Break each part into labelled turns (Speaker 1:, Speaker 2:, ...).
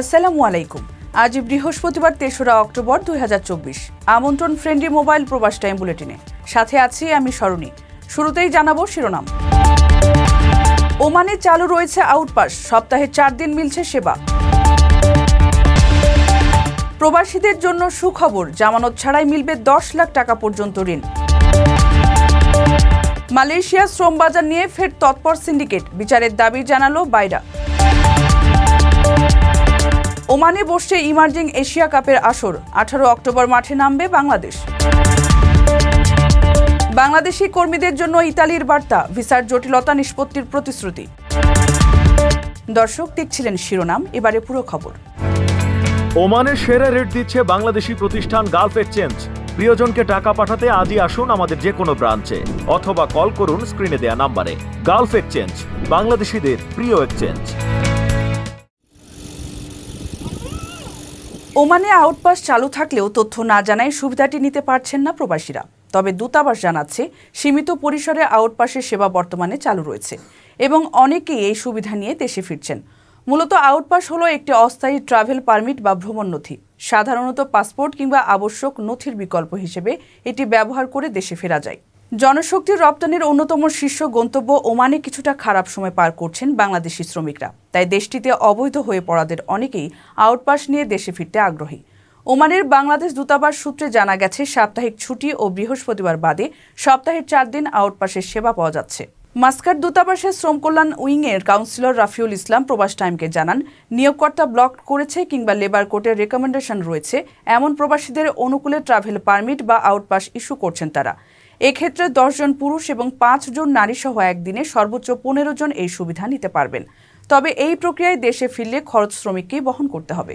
Speaker 1: আসসালামু আলাইকুম। আজ বৃহস্পতিবার তেসরা অক্টোবর দুই আমন্ত্রণ ফ্রেন্ডলি মোবাইল প্রবাস টাইম বুলেটিনে। সাথে আছি আমি সরণি শুরুতেই জানাব শিরোনাম। ওমানে চালু রয়েছে আউটপাস। সপ্তাহে চার দিন মিলছে সেবা। প্রবাসীদের জন্য সুখবর, জামানত ছাড়াই মিলবে দশ লাখ টাকা পর্যন্ত ঋণ। মালয়েশিয়া শ্রম বাজার নিয়ে ফের তৎপর সিন্ডিকেট। বিচারের দাবি জানালো বাইরা। ওমানে বসছে ইমার্জিং এশিয়া কাপের আসর। আঠারো অক্টোবর মাঠে নামবে বাংলাদেশ। বাংলাদেশি কর্মীদের জন্য ইতালির বার্তা, ভিসার জটিলতা নিষ্পত্তির প্রতিশ্রুতি। দর্শক দেখছিলেন শিরোনাম, এবারে পুরো খবর।
Speaker 2: ওমানে সেরা রেট দিচ্ছে বাংলাদেশি প্রতিষ্ঠান গালফ এক্সচেঞ্জ। প্রিয়জনকে টাকা পাঠাতে আজই আসুন আমাদের যে কোনো ব্রাঞ্চে, অথবা কল করুন স্ক্রিনে দেয়া নাম্বারে। গালফ এক্সচেঞ্জ, বাংলাদেশিদের প্রিয় এক্সচেঞ্জ।
Speaker 1: ওমানে আউটপাস চালু থাকলেও তথ্য না জানায় সুবিধাটি নিতে পারছেন না প্রবাসীরা। তবে দূতাবাস জানাচ্ছে, সীমিত পরিসরে আউটপাসের সেবা বর্তমানে চালু রয়েছে এবং অনেকেই এই সুবিধা নিয়ে দেশে ফিরছেন। মূলত আউটপাস হলো একটি অস্থায়ী ট্রাভেল পারমিট বা ভ্রমণ নথি সাধারণত পাসপোর্ট কিংবা আবশ্যক নথির বিকল্প হিসেবে এটি ব্যবহার করে দেশে ফেরা যায়। জনশক্তির রপ্তানির অন্যতম শীর্ষ গন্তব্য ওমানে কিছুটা খারাপ সময় পার করছেন বাংলাদেশি শ্রমিকরা। তাই দেশটিতে অবৈধ হয়ে পড়াদের অনেকেই আউটপাস নিয়ে দেশে ফিরতে আগ্রহী। ওমানের বাংলাদেশ দূতাবাস সূত্রে জানা গেছে, সাপ্তাহিক ছুটি ও বৃহস্পতিবার বাদে সপ্তাহের চার দিন আউটপাসের সেবা পাওয়া যাচ্ছে। মাস্কাট দূতাবাসের শ্রম কল্যাণ উইংয়ের কাউন্সিলর রাফিউল ইসলাম প্রবাস টাইমকে জানান, নিয়োগকর্তা ব্লক করেছে কিংবা লেবার কোর্টের রেকমেন্ডেশন রয়েছে, এমন প্রবাসীদের অনুকূলে ট্রাভেল পারমিট বা আউটপাস ইস্যু করছেন তারা। এক্ষেত্রে দশজন পুরুষ এবং পাঁচজন নারী সহ একদিনে সর্বোচ্চ পনেরো জন এই সুবিধা নিতে পারবেন। তবে এই প্রক্রিয়ায় দেশে ফিরলে খরচ শ্রমিককেই বহন করতে হবে।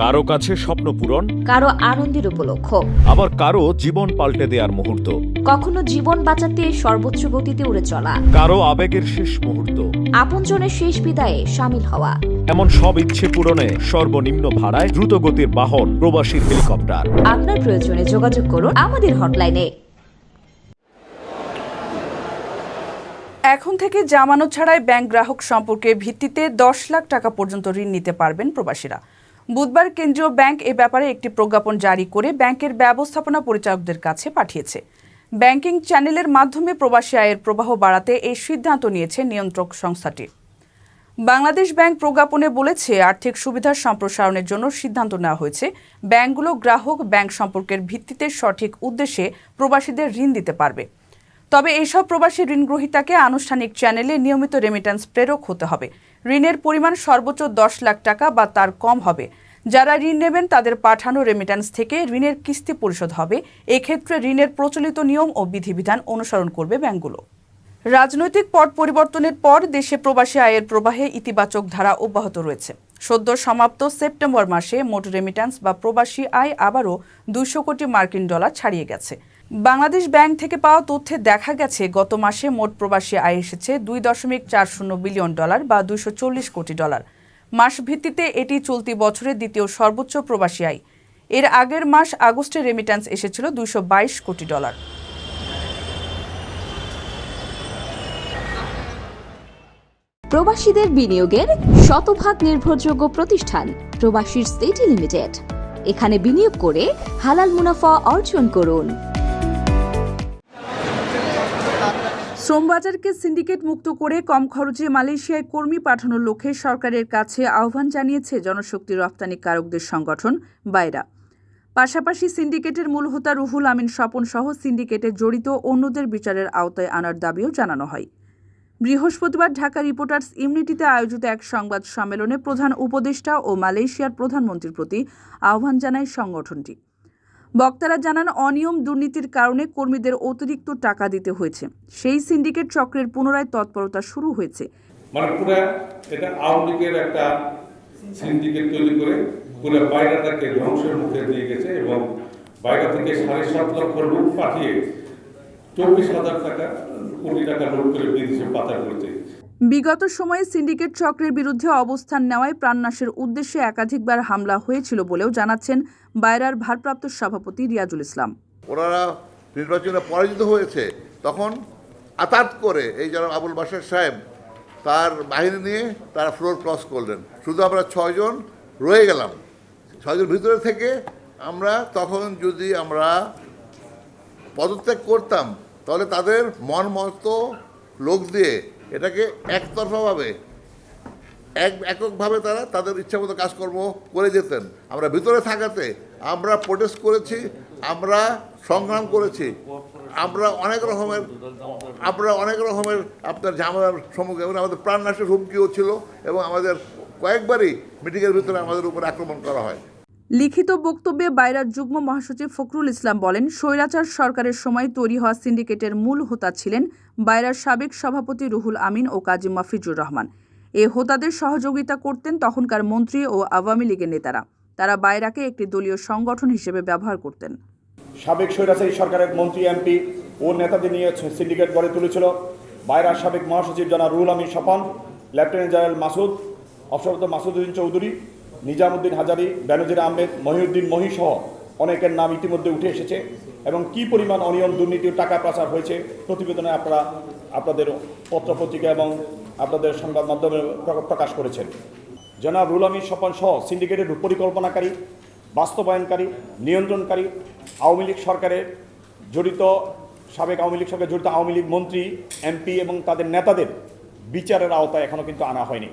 Speaker 2: কারও কাছে স্বপ্ন পূরণ
Speaker 3: কারও আনন্দের উপলক্ষ।
Speaker 2: আবার কারও জীবন পাল্টে দেওয়ার মুহূর্ত।
Speaker 3: কখনো জীবন বাঁচাতে সর্বোচ্চ গতিতে উড়ে চলা।
Speaker 2: কারও আবেগের শেষ মুহূর্ত।
Speaker 3: আপনজনের শেষ বিদায়ে সামিল হওয়া।
Speaker 2: এমন সব ইচ্ছে পূরণে সর্বনিম্ন ভাড়ায় দ্রুতগতির বাহন প্রবাসীর হেলিকপ্টার।
Speaker 3: আপনার প্রয়োজনে যোগাযোগ করুন আমাদের হটলাইনে।
Speaker 1: এখন থেকে জামানত ছাড়াই ব্যাংক গ্রাহক সম্পর্কে ভিত্তিতে দশ লাখ টাকা পর্যন্ত ঋণ নিতে পারবেন প্রবাসীরা। বুধবার কেন্দ্রীয় ব্যাংক এ ব্যাপারে একটি প্রজ্ঞাপন জারি করে ব্যাংকের ব্যবস্থাপনা পরিচালকদের কাছে পাঠিয়েছে। ব্যাংকিং চ্যানেলের মাধ্যমে প্রবাসী আয়ের প্রবাহ বাড়াতে এই সিদ্ধান্ত নিয়েছে নিয়ন্ত্রক সংস্থাটি। বাংলাদেশ ব্যাংক প্রজ্ঞাপনে বলেছে, আর্থিক সুবিধার সম্প্রসারণের জন্য সিদ্ধান্ত নেওয়া হয়েছে। ব্যাংকগুলো গ্রাহক ব্যাংক সম্পর্কের ভিত্তিতে সঠিক উদ্দেশ্যে প্রবাসীদের ঋণ দিতে পারবে। তবে এইসব প্রবাসী ঋণ গ্রহীতাকে আনুষ্ঠানিক চ্যানেলে নিয়মিত রেমিট্যান্স প্রেরক হতে হবে। ঋণের পরিমাণ সর্বোচ্চ দশ লাখ টাকা বা তার কম হবে। যারা ঋণ নেবেন, তাদের পাঠানো রেমিট্যান্স থেকে ঋণের কিস্তি পরিশোধ হবে। এক্ষেত্রে ঋণের প্রচলিত নিয়ম ও বিধিবিধান অনুসরণ করবে ব্যাংকগুলো। রাজনৈতিক পট পরিবর্তনের পর দেশে প্রবাসী আয়ের প্রবাহে ইতিবাচক ধারা অব্যাহত রয়েছে। সদ্য সমাপ্ত সেপ্টেম্বর মাসে মোট রেমিট্যান্স বা প্রবাসী আয় আবারও দুইশো কোটি মার্কিন ডলার ছাড়িয়ে গেছে। বাংলাদেশ ব্যাংক থেকে পাওয়া তথ্যে দেখা গেছে, গত মাসে মোট প্রবাসী আয় এসেছে দুই দশমিক চার শূন্য বিলিয়ন ডলার বা দুইশো চল্লিশ কোটি ডলার। মাস ভিত্তিতে এটি চলতি বছরের দ্বিতীয় সর্বোচ্চ প্রবাসী আয়। এর আগের মাস আগস্টে রেমিট্যান্স এসেছিল দুইশো বাইশ কোটি ডলার।
Speaker 3: প্রবাসীদের বিনিয়োগের শতভাগ নির্ভরযোগ্য প্রতিষ্ঠান প্রবাসীর সিটি লিমিটেড। এখানে বিনিয়োগ করে হালাল মুনাফা অর্জন করুন।
Speaker 1: শ্রমবাজারকে সিন্ডিকেট মুক্ত করে কম খরচে মালয়েশিয়ায় কর্মী পাঠানোর লক্ষ্যে সরকারের কাছে আহ্বান জানিয়েছে জনশক্তি রপ্তানিকারকদের সংগঠন, বাইরা। পাশাপাশি সিন্ডিকেটের মূল হোতা রুহুল আমিন স্বপন সহ সিন্ডিকেটে জড়িত অন্যদের বিচারের আওতায় আনার দাবিও জানানো হয়। বৃহস্পতিবার ঢাকা রিপোর্টার্স ইউনিটিতে আয়োজিত এক সংবাদ সম্মেলনে প্রধান উপদেষ্টা ও মালয়েশিয়ার প্রধানমন্ত্রীর প্রতি আহ্বান জানায় সংগঠনটি। বক্তারা জানান, অনিয়ম দুর্নীতির কারণে কর্মীদের অতিরিক্ত টাকা দিতে হয়েছে। সেই সিন্ডিকেট চক্রের পুনরায় তৎপরতা শুরু হয়েছে।
Speaker 4: মানে এটা আওয়ামী লীগের একটা সিন্ডিকেট তৈরি করে পুরো বাইরেটাকে ধ্বংসের মুখে দিয়ে গেছে এবং বাইরে থেকে সাড়ে সাত লক্ষ লোক পাঠিয়ে চব্বিশ হাজার টাকা, কোটি টাকা লোক করে বিদেশে
Speaker 1: বিগত সময়ে সিন্ডিকেট চক্রের বিরুদ্ধে অবস্থান নেওয়ায় প্রাণনাশের উদ্দেশ্যে একাধিকবার হামলা হয়েছিল বলেও জানাচ্ছেন বায়রার ভারপ্রাপ্ত সভাপতি রিয়াজুল ইসলাম।
Speaker 5: ওনারা নির্বাচনে পরাজিত হয়েছে, তখন আতাত করে এই যারা আবুল বাসার সাহেব তার বাহিনী নিয়ে তারা ফ্লোর ক্রস করলেন। শুধু আমরা ছয়জন রয়ে গেলাম। ছয়জন ভিতরে থেকে আমরা তখন যদি আমরা পদত্যাগ করতাম, তাহলে তাদের মন মতো লোক দিয়ে এটাকে একতরফাভাবে, এক, এককভাবে তারা তাদের ইচ্ছামতো কাজকর্ম করে যেতেন। আমরা ভিতরে থাকাতে আমরা প্রোটেস্ট করেছি, আমরা সংগ্রাম করেছি, আমরা অনেক রকমের, আমরা অনেক রকমের আপনার ঝামেলার সম্মুখীন, এবং আমাদের প্রাণনাশের হুমকিও ছিল, এবং আমাদের কয়েকবারই মিটিংয়ের ভিতরে আমাদের উপর আক্রমণ করা হয়।
Speaker 1: লিখিত বক্তব্যে বাইরার যুগ্ম মহাসচিব ফখরুল ইসলাম বলেন, স্বৈরাচার সরকারের সময় তৈরি হওয়া সিন্ডিকেটের মূল হোতা ছিলেন বাইরার সাবেক সভাপতি রুহুল আমিন ও কাজী মাফিজুর রহমান। এ হোতাদের সহযোগিতা করতেন তখনকার মন্ত্রী ও আওয়ামী লীগের নেতারা। তারা বাইরাকে একটি দলীয় সংগঠন হিসেবে ব্যবহার করতেন।
Speaker 6: সাবেক স্বৈরাচারী সরকারের মন্ত্রী, এমপি ও নেতাদের নিয়ে সিন্ডিকেট গড়ে তুলেছিল বাইরার সাবেক মহাসচিব জনাব রুহুল আমিন স্বপন লেফটেন্যান্ট জেনারেল মাসুদ অবসরত মাসুদুদ্দিন চৌধুরী নিজামুদ্দিন হাজারি, বেনজির আহমেদ, মহিউদ্দিন মহি সহ অনেকের নাম ইতিমধ্যে উঠে এসেছে এবং কি পরিমাণ অনিয়ম, দুর্নীতি টাকা পাচার হয়েছে প্রতিবেদনে আপনারা, আপনাদের পত্রপত্রিকা এবং আপনাদের সংবাদ মাধ্যমে প্রকাশ করেছেন। জনাব রুল আমিন স্বপন সহ সিন্ডিকেটের পরিকল্পনাকারী, বাস্তবায়নকারী, নিয়ন্ত্রণকারী, আওয়ামী লীগ সরকারের জড়িত, সাবেক আওয়ামী লীগ সরকার জড়িত আওয়ামী লীগ মন্ত্রী, এমপি এবং তাদের নেতাদের বিচারের আওতায় এখনও কিন্তু আনা হয়নি।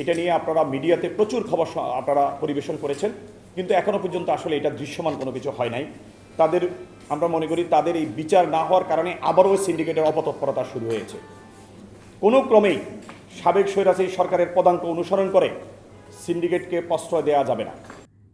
Speaker 6: এটা নিয়ে আপনারা মিডিয়াতে প্রচুর খবর আপনারা পরিবেশন করেছেন। কিন্তু এখনও পর্যন্ত আসলে এটা দৃশ্যমান কোনো কিছু হয় নাই। তাদের, আমরা মনে করি তাদের এই বিচার না হওয়ার কারণে আবারও সিন্ডিকেটের অপতৎপরতা শুরু হয়েছে। কোনো ক্রমেই সাবেক স্বৈরাচারী সরকারের পদাঙ্ক অনুসরণ করে সিন্ডিকেটকে প্রশ্রয় দেওয়া যাবে না।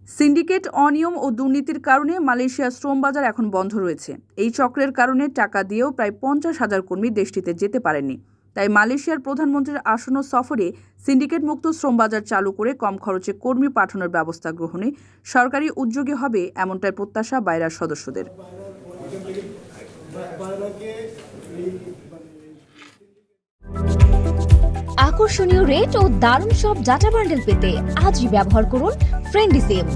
Speaker 1: সিন্ডিকেট অনিয়ম ও দুর্নীতির কারণে মালয়েশিয়ার শ্রম বাজার এখন বন্ধ রয়েছে। এই চক্রের কারণে টাকা দিয়েও প্রায় পঞ্চাশ হাজার কর্মী দেশটিতে যেতে পারেননি। তাই মালয়েশিয়ার প্রধানমন্ত্রীর আসন্ন সফরে সিন্ডিকেট মুক্ত শ্রম বাজার চালু করে কম খরচে কর্মী পাঠানোর ব্যবস্থা গ্রহণে সরকারি উদ্যোগী হবে এমনটাই প্রত্যাশা বাইরার সদস্যদের।
Speaker 3: আকর্ষণীয় রেট ও দারুণ সব ডাটা বান্ডেল পেতে আজই ব্যবহার করুন ফ্রেন্ডি সিম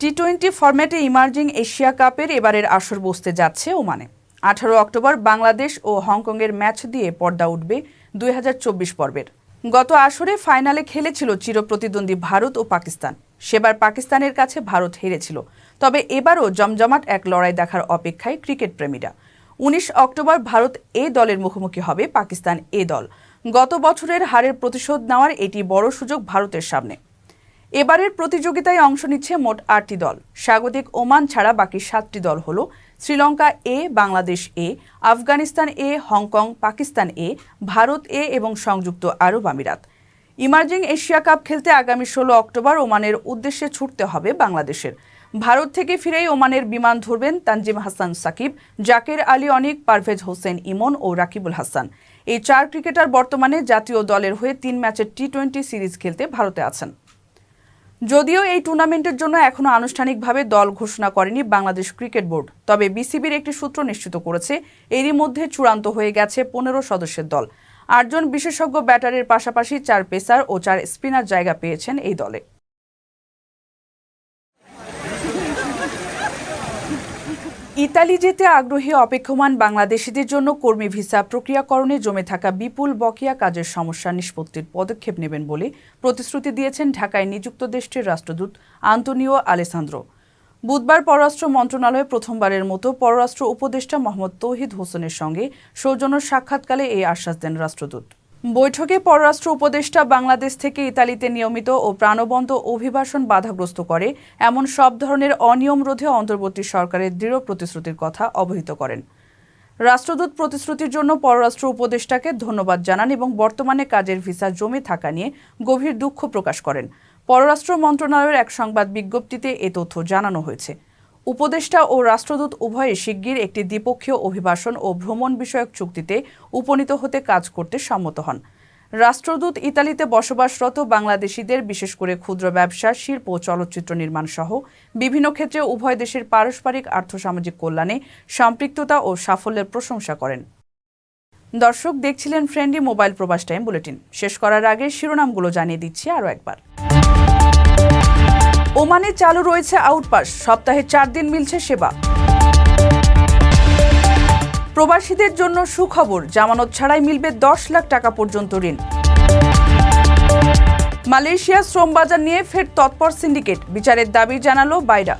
Speaker 1: টি টোয়েন্টি ফরম্যাটে ইমার্জিং এশিয়া কাপের এবারের আসর বসতে যাচ্ছে ওমানে। আঠারো অক্টোবর বাংলাদেশ ও হংকংয়ের ম্যাচ দিয়ে পর্দা উঠবে দুই হাজার চব্বিশ পর্বের। গত আসরে ফাইনালে খেলেছিল চিরপ্রতিদ্বন্দ্বী ভারত ও পাকিস্তান। সেবার পাকিস্তানের কাছে ভারত হেরেছিল। তবে এবারও জমজমাট এক লড়াই দেখার অপেক্ষায় ক্রিকেট প্রেমীরা। উনিশ অক্টোবর ভারত এ দলের মুখোমুখি হবে পাকিস্তান এ দল। গত বছরের হারের প্রতিশোধ নেওয়ার এটি বড় সুযোগ ভারতের সামনে। এবারের প্রতিযোগিতায় অংশ নিচ্ছে মোট আটটি দল। স্বাগতিক ওমান ছাড়া বাকি সাতটি দল হল Sri Lanka A, Bangladesh A, Afghanistan A, Hong Kong, Pakistan A, Bharat A এবং সংযুক্ত আরব আমিরাত। ইমার্জিং এশিয়া কাপ খেলতে আগামী ষোলো অক্টোবর ওমানের উদ্দেশ্যে ছুটতে হবে বাংলাদেশের। ভারত থেকে ফিরেই ওমানের বিমান ধরবেন তানজিম হাসান সাকিব, জাকের আলী অনিক, পারভেজ হোসেন ইমন ও রাকিবুল হাসান। এই চার ক্রিকেটার বর্তমানে জাতীয় দলের হয়ে তিন ম্যাচের টি টোয়েন্টি সিরিজ খেলতে ভারতে আছেন। যদিও এই টুর্নামেন্টের জন্য এখনও আনুষ্ঠানিকভাবে দল ঘোষণা করেনি বাংলাদেশ ক্রিকেট বোর্ড। তবে বিসিবির একটি সূত্র নিশ্চিত করেছে, এরই মধ্যে চূড়ান্ত হয়ে গেছে পনেরো সদস্যের দল। আটজন বিশেষজ্ঞ ব্যাটারের পাশাপাশি চার পেসার ও চার স্পিনার জায়গা পেয়েছেন এই দলে। ইতালি যেতে আগ্রহী অপেক্ষমান বাংলাদেশিদের জন্য কর্মী ভিসা প্রক্রিয়াকরণে জমে থাকা বিপুল বকেয়া কাজের সমস্যা নিষ্পত্তির পদক্ষেপ নেবেন বলে প্রতিশ্রুতি দিয়েছেন ঢাকায় নিযুক্ত দেশটির রাষ্ট্রদূত আন্তোনিও আলেসান্দ্রো। বুধবার পররাষ্ট্র মন্ত্রণালয়ে প্রথমবারের মতো পররাষ্ট্র উপদেষ্টা মোহাম্মদ তৌহিদ হোসেনের সঙ্গে সৌজন্য সাক্ষাৎকালে এই আশ্বাস দেন রাষ্ট্রদূত। বৈঠকে পররাষ্ট্র উপদেষ্টা বাংলাদেশ থেকে ইতালিতে নিয়মিত ও প্রাণবন্ত অভিবাসন বাধাগ্রস্ত করে, এমন সব ধরনের অনিয়ম রোধে অন্তর্বর্তী সরকারের দৃঢ় প্রতিশ্রুতির কথা অবহিত করেন। রাষ্ট্রদূত প্রতিশ্রুতির জন্য পররাষ্ট্র উপদেষ্টাকে ধন্যবাদ জানান এবং বর্তমানে কাজের ভিসা জমে থাকা নিয়ে গভীর দুঃখ প্রকাশ করেন। পররাষ্ট্র মন্ত্রণালয়ের এক সংবাদ বিজ্ঞপ্তিতে এ তথ্য জানানো হয়েছে। উপদেষ্টা ও রাষ্ট্রদূত উভয়ে শিগগির একটি দ্বিপক্ষীয় অভিবাসন ও ভ্রমণ বিষয়ক চুক্তিতে উপনীত হতে কাজ করতে সম্মত হন। রাষ্ট্রদূত ইতালিতে বসবাসরত বাংলাদেশিদের, বিশেষ করে ক্ষুদ্র ব্যবসা, শিল্প ও চলচ্চিত্র নির্মাণ সহ বিভিন্ন ক্ষেত্রে উভয় দেশের পারস্পরিক আর্থসামাজিক কল্যাণে সম্পৃক্ততা ও সাফল্যের প্রশংসা করেন। দর্শক, দেখছিলেন friendly mobile Probash time bulletin. শেষ করার আগে শিরোনামগুলো জানিয়ে দিচ্ছি আরও একবার। ওমানে চালু রয়েছে আউটপাস সপ্তাহে চার দিন মিলছে সেবা। প্রবাসীদের জন্য সুখবর, জামানত ছাড়াই মিলবে দশ লাখ টাকা পর্যন্ত ঋণ। মালয়েশিয়া শ্রম বাজার নিয়ে ফের তৎপর সিন্ডিকেট, বিচারের দাবি জানালো বাইরা।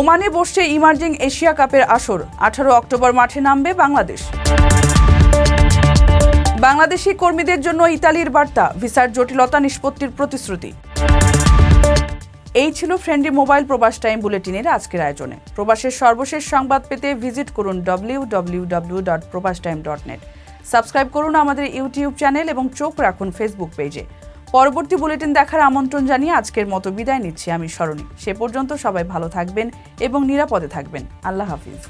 Speaker 1: ওমানে বসছে ইমার্জিং এশিয়া কাপের আসর, আঠারো অক্টোবর মাঠে নামবে বাংলাদেশ। বাংলাদেশি কর্মীদের জন্য ইতালির বার্তা, ভিসার জটিলতা নিষ্পত্তির প্রতিশ্রুতি। এই ছিল ফ্রেন্ডলি মোবাইল প্রবাস টাইম বুলেটিনের আজকের আয়োজনে। প্রবাসের সর্বশেষ সংবাদ পেতে ভিজিট করুন W W W dot Probash time dot net subscribe করুন আমাদের ইউটিউব চ্যানেল এবং চোখ রাখুন ফেসবুক পেজে। পরবর্তী বুলেটিন দেখার আমন্ত্রণ জানিয়ে আজকের মতো বিদায় নিচ্ছি আমি স্মরণী সে পর্যন্ত সবাই ভালো থাকবেন এবং নিরাপদে থাকবেন। আল্লাহ হাফিজ।